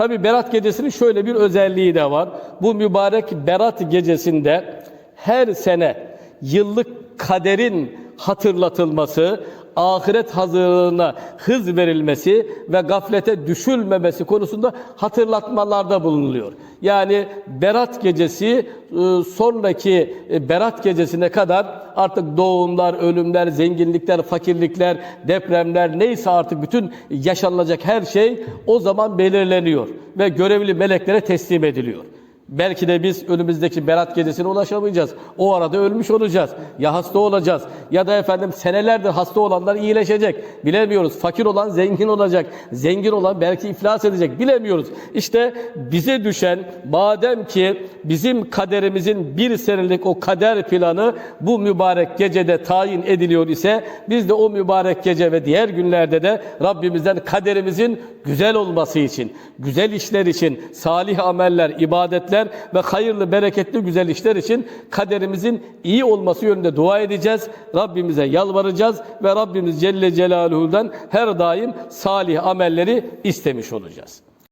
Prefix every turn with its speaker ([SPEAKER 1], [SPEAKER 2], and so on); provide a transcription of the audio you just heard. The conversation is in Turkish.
[SPEAKER 1] Tabi Berat gecesinin şöyle bir özelliği de var. Bu mübarek Berat gecesinde her sene yıllık kaderin hatırlatılması, ahiret hazırlığına hız verilmesi ve gaflete düşülmemesi konusunda hatırlatmalarda bulunuluyor. Yani Berat gecesi e, sonraki e, Berat gecesine kadar artık doğumlar, ölümler, zenginlikler, fakirlikler, depremler neyse artık bütün yaşanılacak her şey o zaman belirleniyor ve görevli meleklere teslim ediliyor. Belki de biz önümüzdeki Berat gecesine ulaşamayacağız. O arada ölmüş olacağız. Ya hasta olacağız. Ya da efendim senelerdir hasta olanlar iyileşecek. Bilemiyoruz. Fakir olan zengin olacak. Zengin olan belki iflas edecek. Bilemiyoruz. İşte bize düşen madem ki bizim kaderimizin bir senelik o kader planı bu mübarek gecede tayin ediliyor ise biz de o mübarek gece ve diğer günlerde de Rabbimizden kaderimizin güzel olması için, güzel işler için, salih ameller, ibadetler ve hayırlı, bereketli güzel işler için kaderimizin iyi olması yönünde dua edeceğiz. Rabbimize yalvaracağız ve Rabbimiz Celle Celaluhu'dan her daim salih amelleri istemiş olacağız.